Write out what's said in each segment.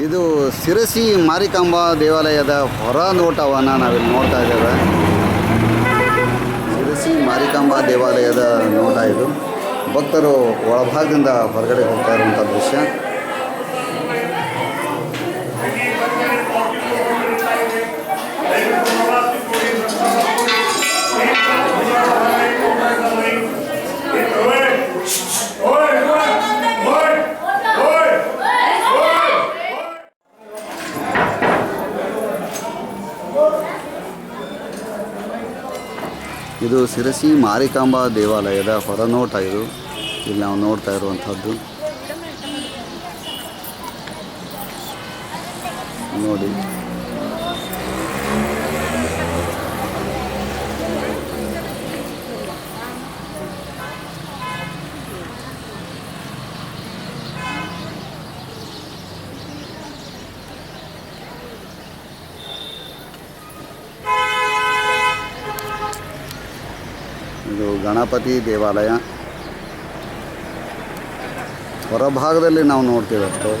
ಇದು ಶಿರಸಿ ಮಾರಿಕಾಂಬಾ ದೇವಾಲಯದ ಹೊರ ನೋಟವನ್ನು ನಾವಿಲ್ಲಿ ನೋಡ್ತಾ ಇದ್ದೇವೆ. ಶಿರಸಿ ಮಾರಿಕಾಂಬಾ ದೇವಾಲಯದ ನೋಟ ಇದು. ಭಕ್ತರು ಒಳಭಾಗದಿಂದ ಹೊರಗಡೆ ಹೋಗ್ತಾ ಇರುವಂಥ ದೃಶ್ಯ. ಇದು ಸಿರಸಿ ಮಾರಿಕಾಂಬಾ ದೇವಾಲಯದ ಹೊರನೋಟ ಇದು. ಇಲ್ಲಿ ನಾವು ನೋಡ್ತಾ ಇರುವಂಥದ್ದು. ನೋಡಿ. ಇದು ಗಣಪತಿ ದೇವಾಲಯ. ಹೊರಭಾಗದಲ್ಲಿ ನಾವು ನೋಡ್ತೀವಿ ಅಷ್ಟೇ.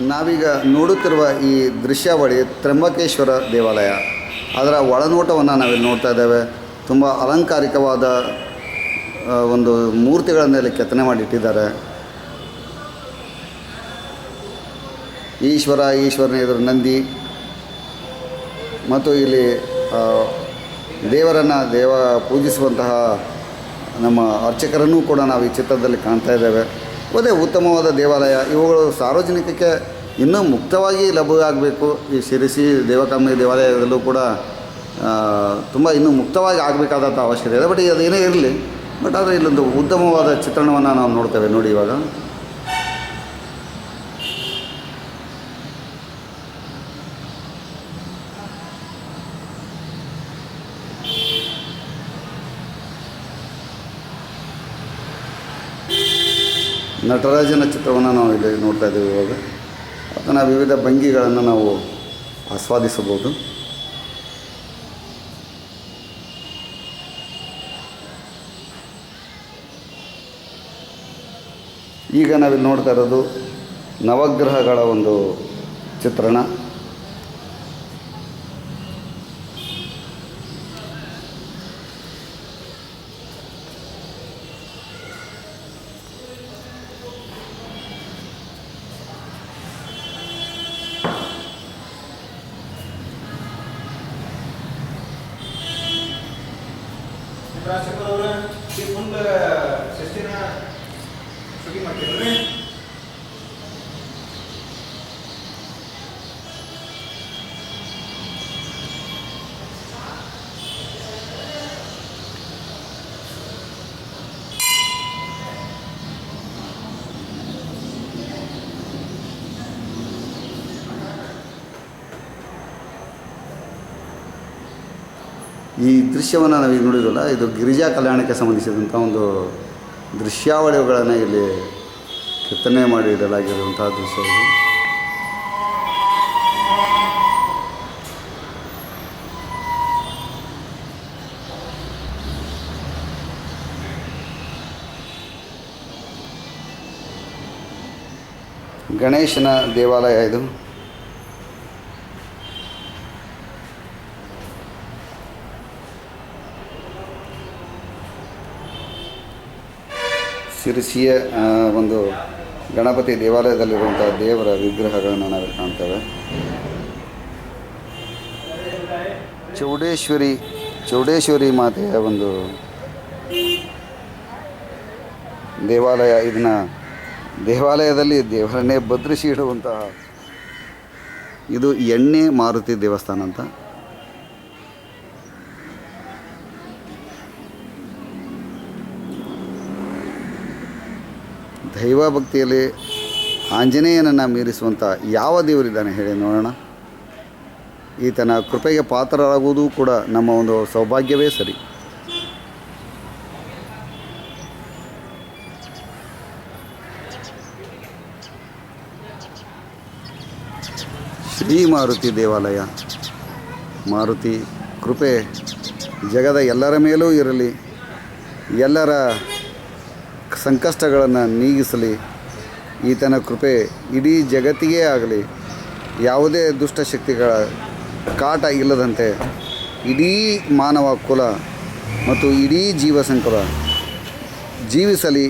ನಾವೀಗ ನೋಡುತ್ತಿರುವ ಈ ದೃಶ್ಯಾವಳಿ ತ್ರಂಬಕೇಶ್ವರ ದೇವಾಲಯ. ಅದರ ಒಳನೋಟವನ್ನು ನಾವಿಲ್ಲಿ ನೋಡ್ತಾ ಇದ್ದೇವೆ. ತುಂಬ ಅಲಂಕಾರಿಕವಾದ ಒಂದು ಮೂರ್ತಿಗಳನ್ನೆಲ್ಲ ಕೆತ್ತನೆ ಮಾಡಿಟ್ಟಿದ್ದಾರೆ. ಈಶ್ವರ, ಈಶ್ವರನ ಎದುರು ನಂದಿ ಮತ್ತು ಇಲ್ಲಿ ದೇವರನ್ನು ದೇವ ಪೂಜಿಸುವಂತಹ ನಮ್ಮ ಅರ್ಚಕರನ್ನು ಕೂಡ ನಾವು ಈ ಚಿತ್ರದಲ್ಲಿ ಕಾಣ್ತಾ ಇದ್ದೇವೆ. ಅದೇ ಉತ್ತಮವಾದ ದೇವಾಲಯ. ಇವುಗಳು ಸಾರ್ವಜನಿಕಕ್ಕೆ ಇನ್ನೂ ಮುಕ್ತವಾಗಿ ಲಭ್ಯ ಆಗಬೇಕು. ಈ ಶಿರಸಿ ದೇವಕಾಮಿ ದೇವಾಲಯದಲ್ಲೂ ಕೂಡ ತುಂಬ ಇನ್ನೂ ಮುಕ್ತವಾಗಿ ಆಗಬೇಕಾದಂಥ ಅವಶ್ಯಕತೆ ಇದೆ. ಬಟ್ ಅದೇನೇ ಇರಲಿ, ಬಟ್ ಆದರೆ ಇಲ್ಲೊಂದು ಉತ್ತಮವಾದ ಚಿತ್ರಣವನ್ನು ನಾವು ನೋಡ್ತೇವೆ ನೋಡಿ ಇವಾಗ. ನಟರಾಜನ ಚಿತ್ರವನ್ನು ನಾವು ಇಲ್ಲಿ ನೋಡ್ತಾ ಇದ್ದೀವಿ ಇವಾಗ. ಅದನ್ನು ವಿವಿಧ ಭಂಗಿಗಳನ್ನು ನಾವು ಆಸ್ವಾದಿಸಬಹುದು. ಈಗ ನಾವಿಲ್ಲಿ ನೋಡ್ತಾ ಇರೋದು ನವಗ್ರಹಗಳ ಒಂದು ಚಿತ್ರಣ. ರಾಜಶೇಖರ್ ಈ ಮುಂದೆ ಷಷ್ಠಿನ ಶೂಟಿಂಗ್ ಮಾಡ್ತೀರಿ ಈ ದೃಶ್ಯವನ್ನು ನಾವೀಗ ನೋಡಿದ್ವಲ್ಲ, ಇದು ಗಿರಿಜಾ ಕಲ್ಯಾಣಕ್ಕೆ ಸಂಬಂಧಿಸಿದಂಥ ಒಂದು ದೃಶ್ಯಾವಳಿಗಳನ್ನು ಇಲ್ಲಿ ಕೆತ್ತನೆ ಮಾಡಿ ಇಡಲಾಗಿರುವಂತಹ ದೃಶ್ಯ ಗಣೇಶನ ದೇವಾಲಯ ಇದು. ಶಿರಸಿಯ ಒಂದು ಗಣಪತಿ ದೇವಾಲಯದಲ್ಲಿರುವಂಥ ದೇವರ ವಿಗ್ರಹಗಳನ್ನು ನಾವು ಕಾಣ್ತೇವೆ. ಚೌಡೇಶ್ವರಿ ಚೌಡೇಶ್ವರಿ ಮಾತೆಯ ಒಂದು ದೇವಾಲಯ, ಇದನ್ನ ದೇವಾಲಯದಲ್ಲಿ ದೇವರನ್ನೇ ಭದ್ರಿಸಿ ಇಡುವಂತಹ, ಇದು ಎಣ್ಣೆ ಮಾರುತಿ ದೇವಸ್ಥಾನ ಅಂತ. ದೈವ ಭಕ್ತಿಯಲ್ಲಿ ಆಂಜನೇಯನನ್ನು ಮೀರಿಸುವಂಥ ಯಾವ ದೇವರಿದ್ದಾನೆ ಹೇಳಿ ನೋಡೋಣ. ಈತನ ಕೃಪೆಗೆ ಪಾತ್ರರಾಗುವುದು ಕೂಡ ನಮ್ಮ ಒಂದು ಸೌಭಾಗ್ಯವೇ ಸರಿ. ಶ್ರೀ ಮಾರುತಿ ದೇವಾಲಯ, ಮಾರುತಿ ಕೃಪೆ ಜಗದ ಎಲ್ಲರ ಮೇಲೂ ಇರಲಿ, ಎಲ್ಲರ ಸಂಕಷ್ಟಗಳನ್ನು ನೀಗಿಸಲಿ. ಈತನ ಕೃಪೆ ಇಡೀ ಜಗತ್ತಿಗೇ ಆಗಲಿ. ಯಾವುದೇ ದುಷ್ಟಶಕ್ತಿಗಳ ಕಾಟ ಇಲ್ಲದಂತೆ ಇಡೀ ಮಾನವ ಕುಲ ಮತ್ತು ಇಡೀ ಜೀವ ಸಂಕುಲ ಜೀವಿಸಲಿ.